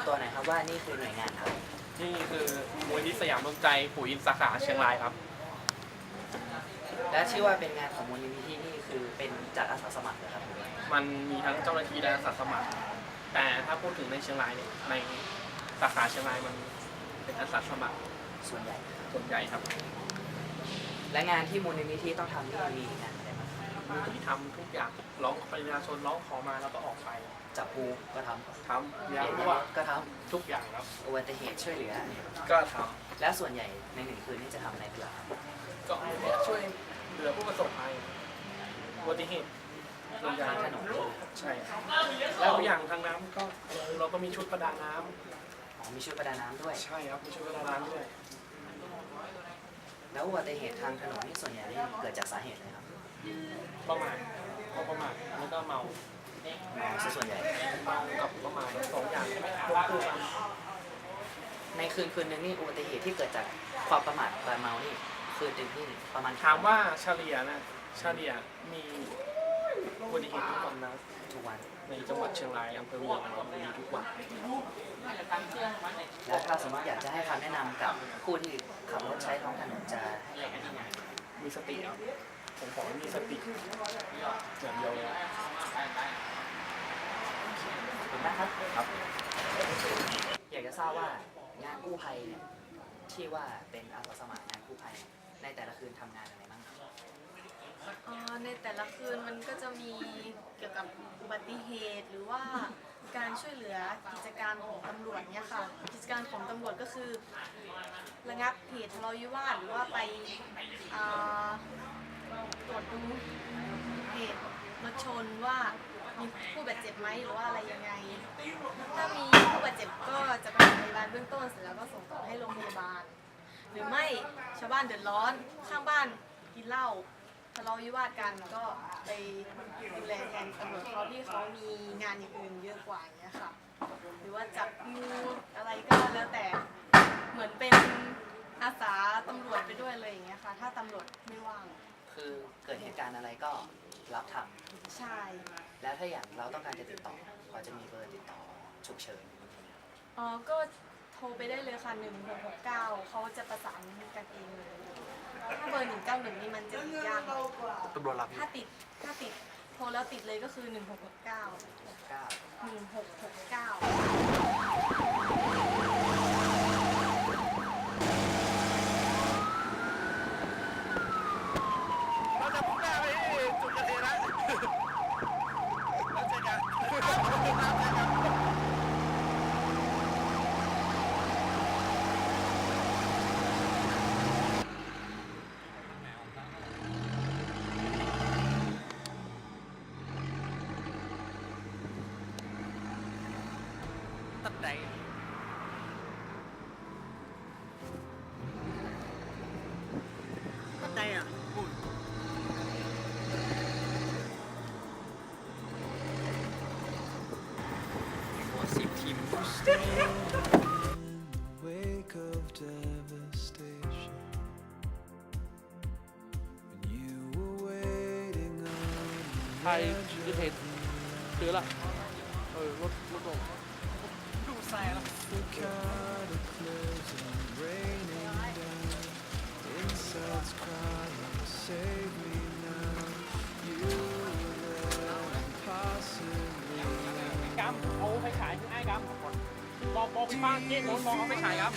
ำตัวหน่อยครับว่านี่คือหน่วยงานอะไรนี่คือมูลนิธิสยามรวมใจปู่อินสาขาเชียงรายครับ และชื่อว่าเป็นงานของมูลนิธินี่คือเป็นจัดอาสาสมัครนะครับมันมีทั้งเจ้าหน้าที่และอาสาสมัคร แต่ถ้าพูดถึงในเชียงรายเนี่ยในสาขาเชียงรายมันเป็นอาสาสมัครส่วนใหญ่ ส่วนใหญ่ครับ และงานที่มูลนิธิต้องทำนี่มีงาน มูลนิธิทำทุกอย่างร้องประชาชนร้องขอมาแล้วก็ออกไปจับปูก็ทำทำเปยาลี่ยนรั่วก็ททุกอย่างครับำอุบัติเหตุช่วยเหลือ ก็ทและส่วนใหญ่ในหนึ่งคืนนี่จะทำอะไรเป็นหลักครับำก็ช่วยเหลือผู้ประสบภัยอุบัติเหตุส่วนใหญ่ทางถนนใช่ครับแล้วอย่างทางน้ำก็เราก็มีชุดประดาน้ำอ๋อมีชุดประดาน้ำด้วยใช่ครับมีชุดประดาน้ำด้วย แล้วอุบัติเหตุทางถนนนี่ส่วนใหญ่นี่เกิดจากสาเหตุอะไรครับ ประมาทพอประมาทแล้วก็เมาเมาซะส่วนใหญ่ เมากับประมาทสองอย่างควบคู่กันในคืนคืนหนึงนี่อุบัติเหตุที่เกิดจากความประมาทและเมานี่ คืนหนึงนี่ประมาณถามว่าเฉลี่ยนะเฉลี่ยมีอุบัติเหตุทุกวันนะทุกวัน ในจังหวัดเชียงรายอำเภอเมืองเรามีทุกวัน แล้วถ้าสมมติอยากจะให้คำแนะนำกับผู้ที่ขับรถใช้ท้องถนนจะให้คำแนะนมีสติครับ ผมขอให้มีสติอย่างเดียวเลยขอบคุณมากครับ ครับ อยากจะทราบว่างานกู้ภัยเนี่ยที่ว่าเป็นอาสาสมัครงานกู้ภัยเนี่ยในแต่ละคืนทำงานอะไรบ้างครับ เอ่อในแต่ละคืนมันก็จะมีเกี่ยวกับอุบัติเหตุหรือว่าการช่วยเหลือกิจการของตำรวจเนี่ยค่ะ กิจการของตำรวจก็คือ ระงับเหตุทะเลาะวิวาทหรือว่าไปอ่า ตรวจดูเหตุรถชนว่ามีผู้บาดเจ็บไหมหรือว่าอะไรยังไง ถ้ามีผู้บาดเจ็บก็จะไปโรงพยาบาลเบื้องต้นเสร็จแล้วก็ส่งต่อให้โรงพยาบาล หรือไม่ชาวบ้านเดือดร้อนข้างบ้านกินเหล้าทะเลาะวิวาทกันก็ไปดูแลแทนตำรวจเขาที่เขามีงานอย่างอื่นเยอะกว่าอย่างเงี้ยค่ะ หรือว่าจับงูอะไรก็แล้วแต่เหมือนเป็นอาสาตำรวจไปด้วยเลยอย่างเงี้ยค่ะ ถ้าตำรวจไม่ว่าง คือเกิดเหตุการณ์อะไรก็รับทใช่ำแล้วถ้าอย่างเราต้องการจะติดต่อพอจะมีเบอร์ติดต่อฉุกเฉินเออก็โทรไปได้เลยค่ะ 1669 เขาจะประสานกันเองเลย ถ้าเบอร์ 191 นี่มันจะติดยากหน่อยตำรวจรับถ้าติด ถ้าติด โทรแล้วติดเลยก็คือ 1669 9 1669เรา ไทยดิเพจซื้อละเออรถรถลงดูแซ่แล้ว the cataclysm raining down insides crying save me now you were there impossibly กำเอาไปขายที่ไอ้กำบอกบอกพี่ป้าเจ๊โดนบอกเอาไปขายครับ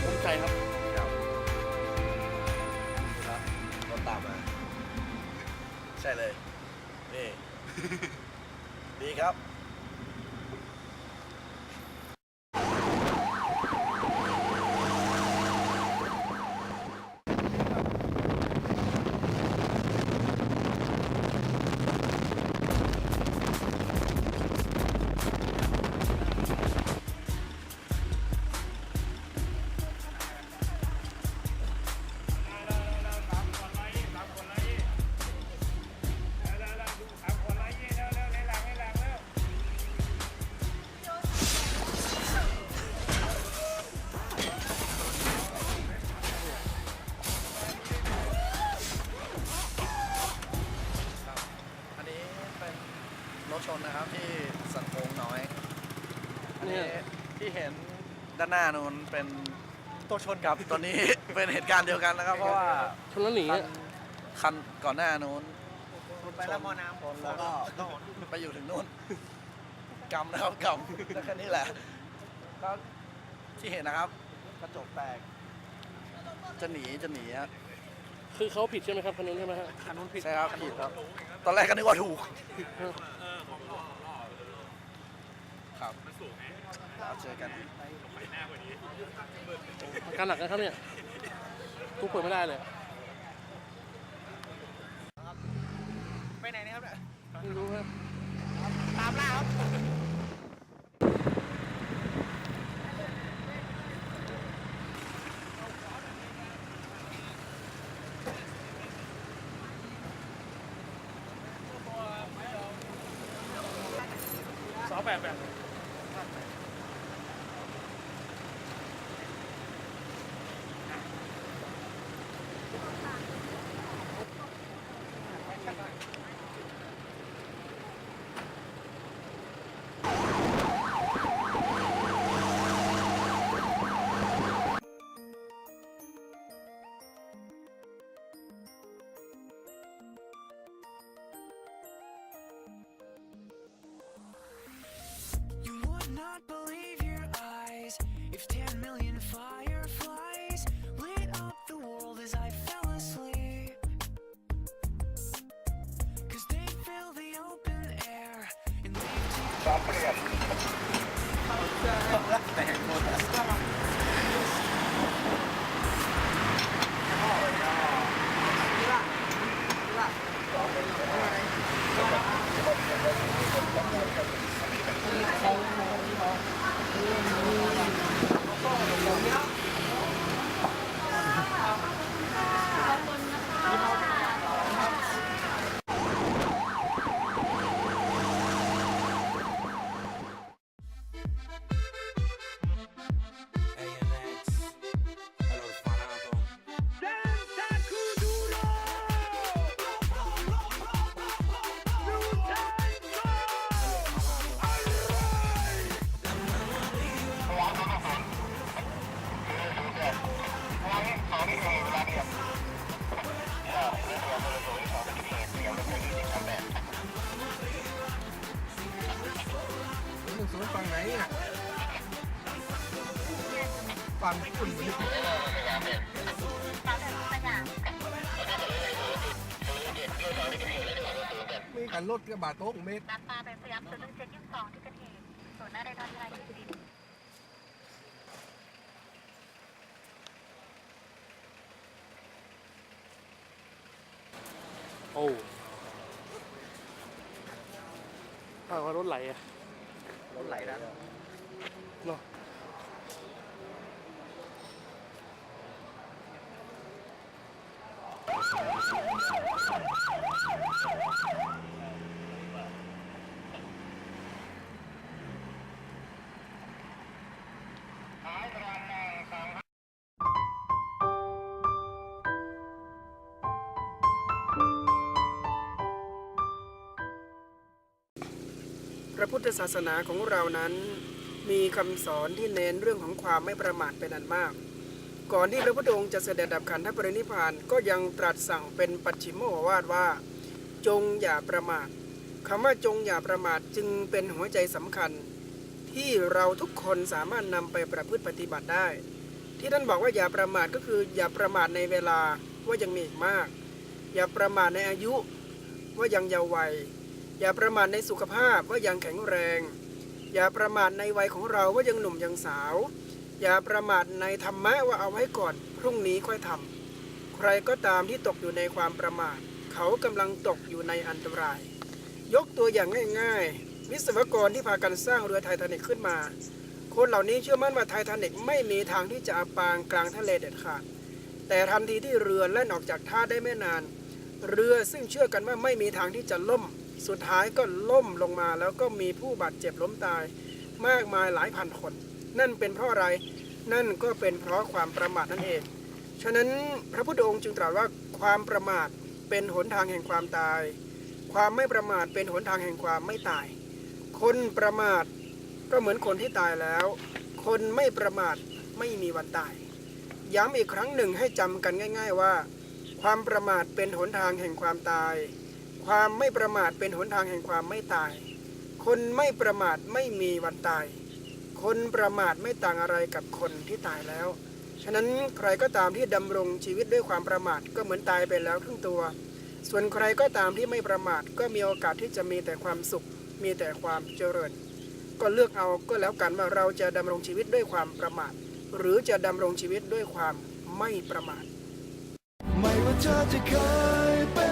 ภูมิใจครับครับครับรถตามมา ใช่เลย นี่ ดีครับ ชนนะครับที่สันโค้งน้อยอันเนี่นี้ยที่เห็นด้านหน้านู้นเป็นตัวชนกับตัวนี้ เป็นเหตุการณ์เดียวกันนะครับ เพราะว่าชนแล้วหนีคันอะคันก่อนหน้านู้นไปแล้วมอน้ำชนแล้วก็ไปอยู่ถึงนู้นกำนะครับกำแล้วแค่นี้แหละก็ที่เห็นนะครับกระจกแตก จะหนีจะหนีครับคือเขาผิดใช่ไหมครับคันนู้นใช่ไหมฮะคันนู้นผิดใช่ครับผิดครับ ตอนแรกก็นึกว่าถูก ครับแล้วเจอกันอาการหนักนะครับเนี่ยทุกเปิดไม่ได้เลยไปไหนนะครับเนี่ยไม่รู้ครับตามล่าครับสองแปดแปด Tá preso. การรถกระบะโต๊ะเมตรน้ำปลาเป็นพยับศูนย์หนึ่งเจ็ดยี่สิบสองที่เกิดเหตุส่วนหน้าได้นอนที่ไรอยู่สุรินทร์โอ้อ้าวรถไหลอะรถไหลนะเนาะ พระพุทธศาสนาของเรานั้น มีคำสอนที่เน้นเรื่องของความไม่ประมาทเป็นอันมาก ก่อนที่พระพุทธองค์จะเสด็จดับขันธปรินิพานก็ยังตรัสสั่งเป็นปัจฉิมโมวาทว่า จงอย่าประมาทคำว่าจงอย่าประมาทจึงเป็นหัวใจสำคัญ ที่เราทุกคนสามารถนำไปประพฤติปฏิบัติได้ ที่ท่านบอกว่าอย่าประมาทก็คืออย่าประมาทในเวลาว่ายังมีอีกมาก อย่าประมาทในอายุว่ายังเยาว์วัย อย่าประมาทในสุขภาพว่ายังแข็งแรง อย่าประมาทในวัยของเราว่ายังหนุ่มยังสาว อย่าประมาทในธรรมะว่าเอาไว้ก่อนพรุ่งนี้ค่อยทำใครก็ตามที่ตกอยู่ในความประมาท เขากำลังตกอยู่ในอันตราย ยกตัวอย่างง่ายๆ วิศวกรที่พากันสร้างเรือไททานิกขึ้นมา คนเหล่านี้เชื่อมั่นว่าไททานิกไม่มีทางที่จะอับปางกลางทะเลเด็ดขาดแต่ทันทีที่เรือแล่นออกจากท่าได้ไม่นาน เรือซึ่งเชื่อกันว่าไม่มีทางที่จะล่ม สุดท้ายก็ล่มลงมาแล้วก็มีผู้บาดเจ็บล้มตาย มากมายหลายพันคน นั่นเป็นเพราะอะไร นั่นก็เป็นเพราะความประมาทนั่นเอง ฉะนั้นพระพุทธองค์จึงตรัสว่าความประมาทเป็นหนทางแห่งความตาย ความไม่ประมาทเป็นหนทางแห่งความไม่ตาย คนประมาทก็เหมือนคนที่ตายแล้ว คนไม่ประมาทไม่มีวันตาย ย้ำอีกครั้งหนึ่งให้จำกันง่าย ๆว่า ความประมาทเป็นหนทางแห่งความตาย ความไม่ประมาทเป็นหนทางแห่งความไม่ตาย คนไม่ประมาทไม่มีวันตาย คนประมาทไม่ต่างอะไรกับคนที่ตายแล้ว ฉะนั้นใครก็ตามที่ดำรงชีวิตด้วยความประมาทก็เหมือนตายไปแล้วครึ่งตัว ส่วนใครก็ตามที่ไม่ประมาทก็มีโอกาสที่จะมีแต่ความสุข มีแต่ความเจริญ ก็เลือกเอาก็แล้วกันว่าเราจะดำรงชีวิตด้วยความประมาท หรือจะดำรงชีวิตด้วยความไม่ประมาท ไม่ว่าเธอจะเคยเป็น